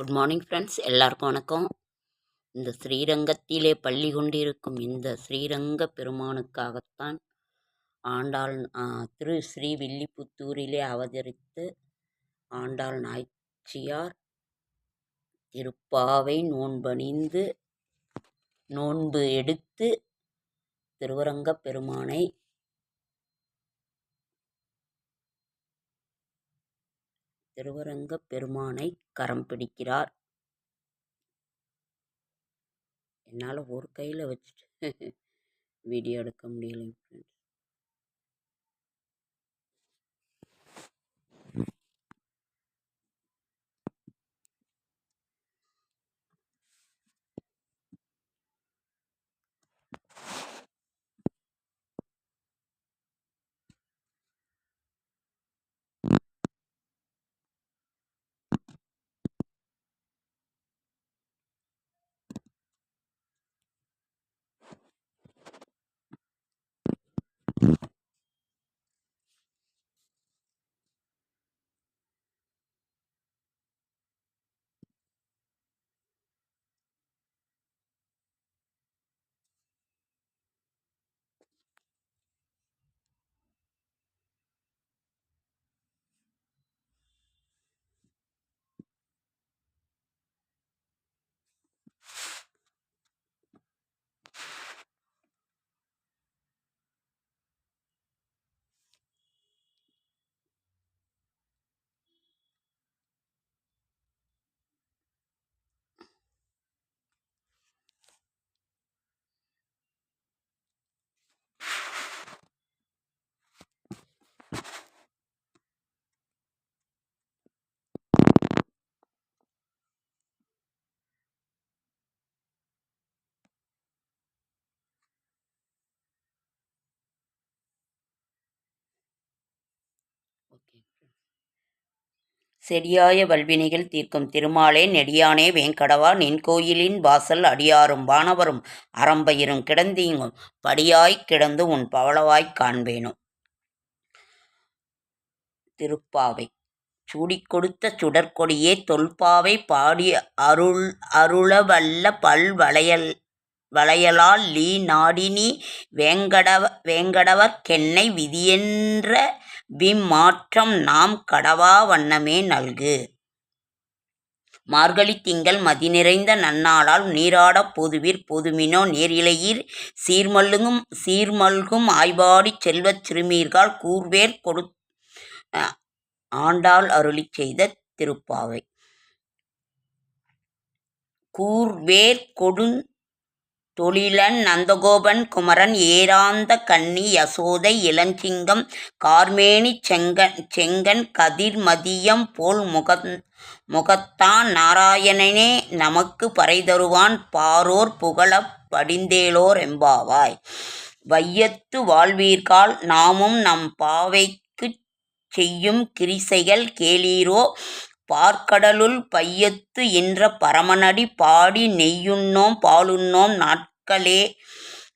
Good morning friends எல்லாருக்கும் வணக்கம். இந்த ஸ்ரீரங்கத்திலே பள்ளி கொண்டிருக்கும் இந்த ஸ்ரீரங்க பெருமானுக்காகத்தான் ஆண்டாள் திரு ஸ்ரீ வில்லிபுத்தூரிலே அவதரித்து ஆண்டாள் நாய்ச்சியார் திருப்பாவை நோன்பணிந்து நோன்பு எடுத்து திருவரங்கப் பெருமானை திருவரங்கப் பெருமானை கரம் பிடிக்கிறார். என்னால் ஒரு கையில் வச்சுட்டு வீடியோ எடுக்க முடியலைங்க ஃப்ரெண்ட்ஸ் செடியாய வல்வினைகள் தீர்க்கும் திருமாலே நெடியானே வேங்கடவா நின் கோயிலின் வாசல் அடியாரும் வானவரும் அறம்பயிரும் கிடந்தீங்கும் படியாய்க் கிடந்து உன் பவளவாய்க் காண்பேனும். திருப்பாவை. சூடிக் கொடுத்த சுடற்கொடியே தொல்பாவை பாடி அருள் அருளவல்ல பல் வளையல் வளையலால் லீ நாடினி வேங்கடவ வேங்கடவர்க்கென்னை விதியென்ற விம்மாற்றம் நாம் கடவா வண்ணமே நல்கு. மார்கழி திங்கள் மதி நிறைந்த நன்னாளால் நீராடப் பொதுவீர் பொதுமினோ நேரிழையீர். சீர்மல்லுங்கும் சீர்மல்கும் ஆய்வாடிச் செல்வச் சிறுமீர்கால் கூர்வேர் கொடு ஆண்டாள் அருளிச் செய்த திருப்பாவை. கூர்வேர் கொடுந் தொழிலன் நந்தகோபன் குமரன் ஏராந்த கண்ணி யசோதை இளஞ்சிங்கம் கார்மேனி செங்கன் செங்கன் கதிர்மதியம் போல் முகந் முகத்தான் நாராயணனே நமக்கு பறைதருவான் பாரோர் புகழப் படிந்தேலோர் எம்பாவாய் வையத்து வாழ்வீர்கால் நாமும் நம் பாவைக்குச் செய்யும் கிரிசைகள் கேளீரோ பார்க்கடலுள் பையத்து என்ற பரமனடி பாடி நெய்யுண்ணோம் பாலுண்ணோம் நாட்களே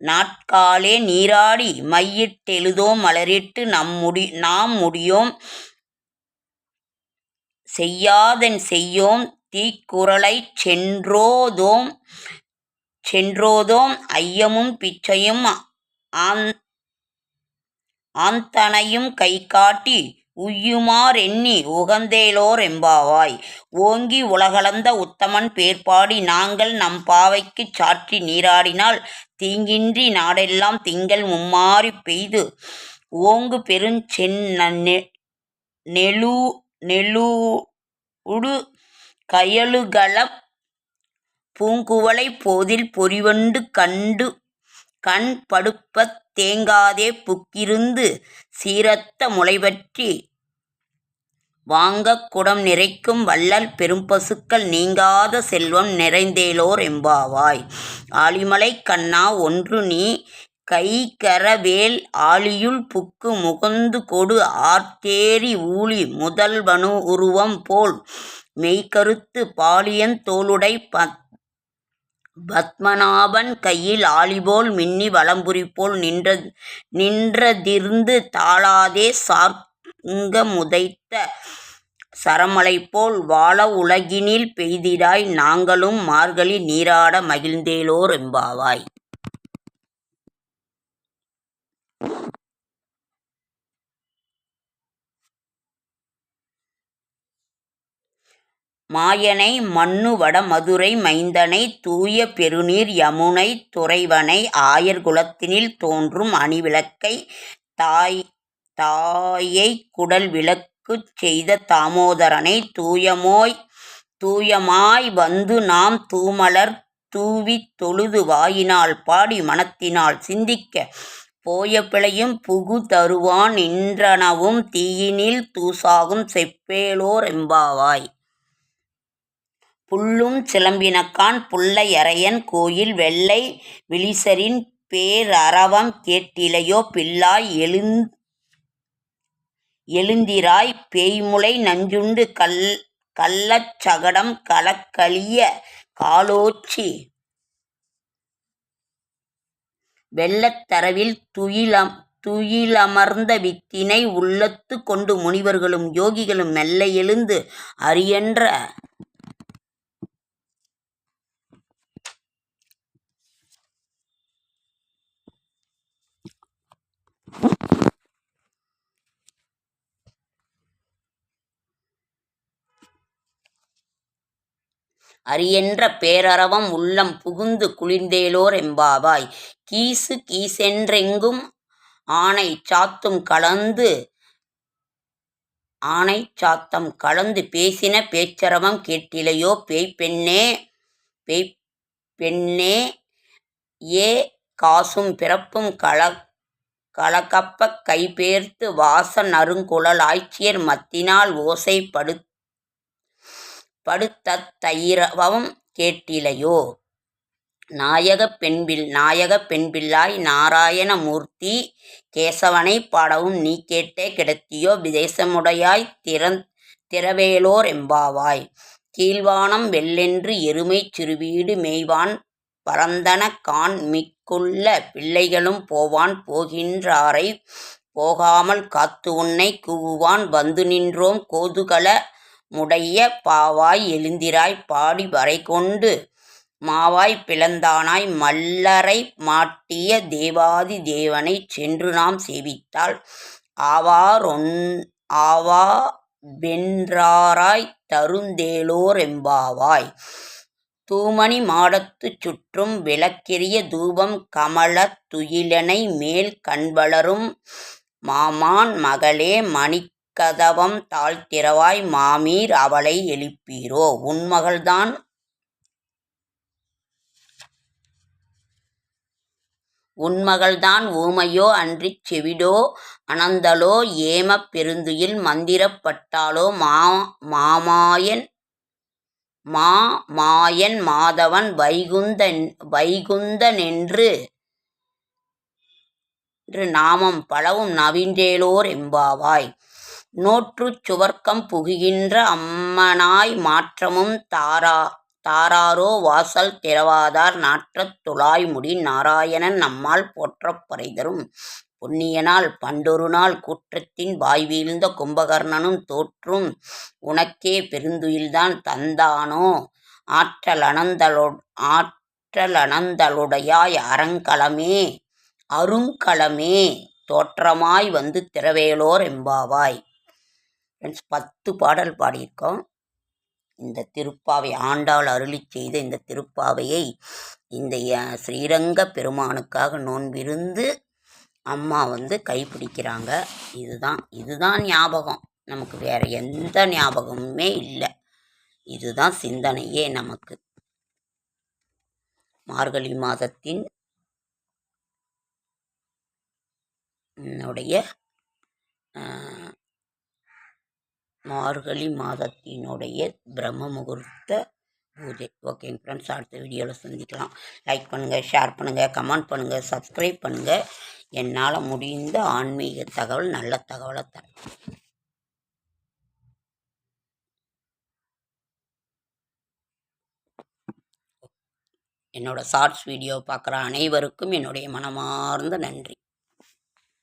நாட்காலே நீராடி மையிட்டெழுதோம் மலரிட்டு நம் முடி நாம் முடியோம் செய்யாதன் செய்யோம் தீக்குறளைச் சென்றோதோம் சென்றோதோம் ஐயமும் பிச்சையும் ஆந் ஆந்தனையும் கைகாட்டி உய்யுமாறெண்ணி உகந்தேலோர் எம்பாவாய் ஓங்கி உலகளந்த உத்தமன் பேர்பாடி நாங்கள் நம் பாவைக்குச் சாற்றி நீராடினால் தீங்கின்றி நாடெல்லாம் திங்கள் மும்மாறி பெய்து. ஓங்கு பெருஞ் நெலு நெழு நெழூடு கயலுகளப் பூங்குவளைப் போதில் பொறிவண்டு கண்டு கண் படுப்பத் தேங்காதே புக்கிருந்து சீரத்த முலைபற்றி வாங்கக் குடம் நிறைக்கும் வள்ளல் பெரும்பசுக்கள் நீங்காத செல்வம் நிறைந்தேலோர் எம்பாவாய் ஆலிமலை கண்ணா ஒன்று நீ கை கரவேல் ஆழியுள் புக்கு முகந்து கொடு ஆர்த்தேரி ஊழி முதல்வனு உருவம் போல். மெய்கருத்து பாலியன் தோளுடை பத்மநாபன் கையில் ஆழிபோல் மின்னி வலம்புரிபோல் நின்ற நின்றதிர்ந்து தாழாதே சார்ங்க முதைத்த சரமலை போல் வாழ உலகினில் பெய்திடாய் நாங்களும் மார்கழி நீராட மகிழ்ந்தேலோர் எம்பாவாய். மாயனை மண்ணு மதுரை மைந்தனை தூய பெருநீர் யமுனை துறைவனை ஆயர் குலத்தினில் தோன்றும் அணிவிளக்கை தாய் தாயைக் குடல் விளக்குச் செய்த தாமோதரனை தூயமாய் வந்து நாம் தூமலர் தூவித் தொழுது வாயினால் பாடி மனத்தினால் சிந்திக்க போய பிழையும் புகுதருவான் நின்றனவும் தீயினில் தூசாகும் செப்பேலோர் எம்பாவாய். புல்லும் சிலம்பினக்கான் புல்லை கோயில் வெள்ளை விழிசரின் பேரரவம் கேட்டிலையோ பிள்ளாய் எழுந்திராய் பேய்முலை நஞ்சுண்டு கள்ளச் சகடம் கலக்கழிய காலோச்சி. வெள்ளத்தரவில் துயிலம் துயிலமர்ந்த வித்தினை உள்ளத்து கொண்டு முனிவர்களும் யோகிகளும் மெல்ல எழுந்து அரியன்ற அரியென்ற பேரரவம் உள்ளம் புகுந்து குளிர்ந்தேலோர் எம்பாவாய். கீசு கீசென்றெங்கும் ஆணை சாத்தும் கலந்து ஆணை சாத்தம் கலந்து பேசின பேச்சரவம் கேட்டிலையோ பேய்ப்பெண்ணே ஏ காசும் பிறப்பும் கல கலகப்ப கைபேர்த்து வாச நறுங்குழல் ஆய்ச்சியர் மத்தினால் ஓசை படுத்த தைரவம் கேட்டிலையோ. நாயகப் பெண்பிள்ளாய் நாராயண மூர்த்தி கேசவனை பாடவும் நீகேட்டே கிடத்தியோ விதேசமுடையாய் திறந் திறவேலோர் எம்பாவாய். கீழ்வானம் வெள்ளென்று எருமைச் சிறுவீடு மேய்வான் பரந்தன கான் மிக்குள்ள பிள்ளைகளும் போவான் போகின்றாரை போகாமல் காத்து உன்னை காத்துஉன்னைக் கூவுவான் வந்துநின்றோம் கோதுகல முடைய பாவாய் எழுந்திராய் பாடி வரைகொண்டு மாவாய் பிளந்தானாய் மல்லரை மாட்டிய தேவாதி தேவனைச் சென்றுநாம் சேவித்தால் ஆவாரொன் ஆவா வென்றாராய் தருந்தேலோர் எம்பாவாய். தூமணி மாடத்துச் சுற்றும் விளக்கெரிய தூபம் கமலத் துயிலெனைமேல் கண்வளரும் மாமான் மகளே மணி கதவம் தாழ்த்திரவாய் மாமீர் அவளை எழுப்பீரோ. உன்மகள்தான் ஊமையோ அன்றிச் செவிடோ அனந்தலோ ஏமப் பெருந்துயில் மந்திரப்பட்டாலோ மா மாமாயன் மா மாயன் மாதவன் வைகுந்தன் வைகுந்தன் என்று நாமம் பலவும் நவின்றேலோர் எம்பாவாய். நோற்றுச் சுவர்க்கம் புகுகின்ற அம்மனாய் மாற்றமும் தாரா தாராரோ வாசல் திறவாதார் நாற்றத் துழாய்முடி நாராயணன் நம்மால் போற்றப் பறைதரும். பண்டொரு நாள் கூற்றத்தின் வாய்வீழ்ந்த கும்பகர்ணனும் தோற்றும். உனக்கே பெருந்துயில்தான் தந்தானோ? ஆற்றலனந்தலுடையாய் அருங்கலமே தோற்றமாய் வந்து திரவேலோர் எம்பாவாய். ஃப்ரெண்ட்ஸ் பத்து பாடல் பாடியிருக்கோம். இந்த திருப்பாவை ஆண்டாள் அருளிச் செய்த இந்த திருப்பாவையை இந்த ஸ்ரீரங்க பெருமானுக்காக நோன்பிருந்து அம்மா வந்து கைப்பிடிக்கிறாங்க. இதுதான் இதுதான் ஞாபகம். நமக்கு வேற எந்த ஞாபகமுமே இல்லை இதுதான் சிந்தனையே நமக்கு. மார்கழி மாதத்தின் என்னுடைய மார்கழி மாதத்தினுடைய பிரம்ம முகூர்த்த பூஜை. ஓகேங்க ஃப்ரெண்ட்ஸ் அடுத்த வீடியோவில் சந்திக்கலாம். லைக் பண்ணுங்கள் ஷேர் பண்ணுங்கள் கமெண்ட் பண்ணுங்கள் சப்ஸ்கிரைப் பண்ணுங்கள். என்னால் முடிந்த ஆன்மீக தகவல் நல்ல தகவலை தரேன். என்னோடய ஷார்ட்ஸ் வீடியோ பார்க்குற அனைவருக்கும் என்னுடைய மனமார்ந்த நன்றி.